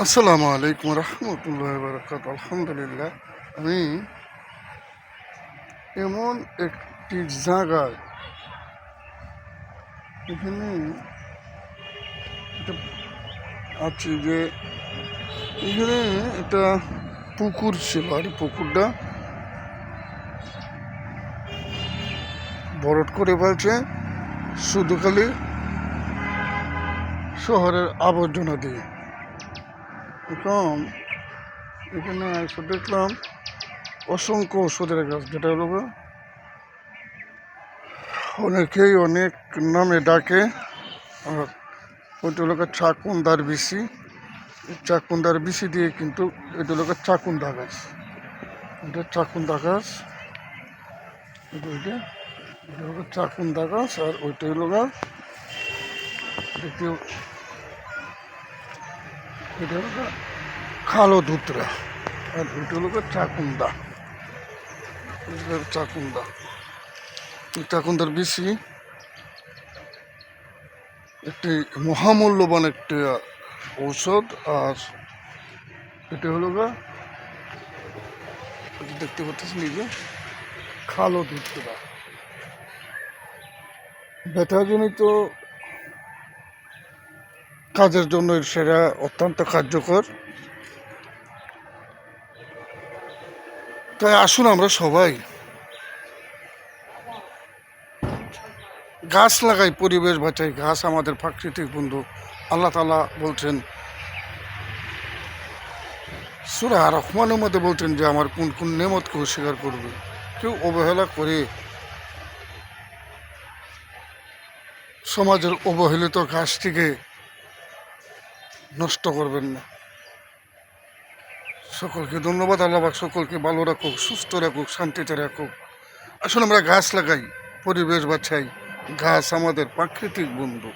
আসসালামু আলাইকুম রহমতুল্লাহ বরকাত আলহামদুলিল্লাহ, আমি এমন একটি জায়গায়, এখানে আছি যে এখানে একটা পুকুর ছিল, আর পুকুরটা বরট করে ফেলছে, শুধু খালি শহরের আবর্জনা দিয়ে। এখন এখানে এসে দেখলাম। অসংখ্য ওষুধের গাছ, যেটা হলো অনেকেই অনেক নামে ডাকে। আর ওইটা হলো চাকুন্দার এই চাকুন্দার বিসি দিয়ে কিন্তু এটা হলো চাকুন্দা গাছ। এটা চাকুন্দা গাছ। এটা ওইটা এটা চাকুন্দা গাছ আর ওইটা হলো গো দেখতে এটা হলো কালো দুতরা আর ওইটা হলো চাকুন্দা। চাকুন্দা। চাকুন্দার বেশি একটি মহামূল্যবান একটি ঔষধ, আর এটা হলো গা এটা দেখতে পাচ্ছেন নিজে কালো দুতরা ব্যথাজনিত কাজের জন্য সেটা অত্যন্ত কার্যকর। তাই আসুন আমরা সবাই। গাছ লাগাই, পরিবেশ বাঁচাই। গাছ আমাদের প্রাকৃতিক বন্ধু। আল্লাহ তালা বলছেন, সুরা রহমানের মধ্যে বলছেন যে, আমার কোন কোন নেমতকে অস্বীকার করবে? কেউ অবহেলা করে সমাজের অবহেলিত গাছটিকে নষ্ট করবেন না। সকলকে ধন্যবাদ, আল্লাহ পাক সকলকে ভালো রাখুক, সুস্থ রাখুক, শান্তিতে রাখুক। আসলে আমরা গাছ লাগাই, পরিবেশ বাছাই। গাছ আমাদের প্রাকৃতিক বন্ধু।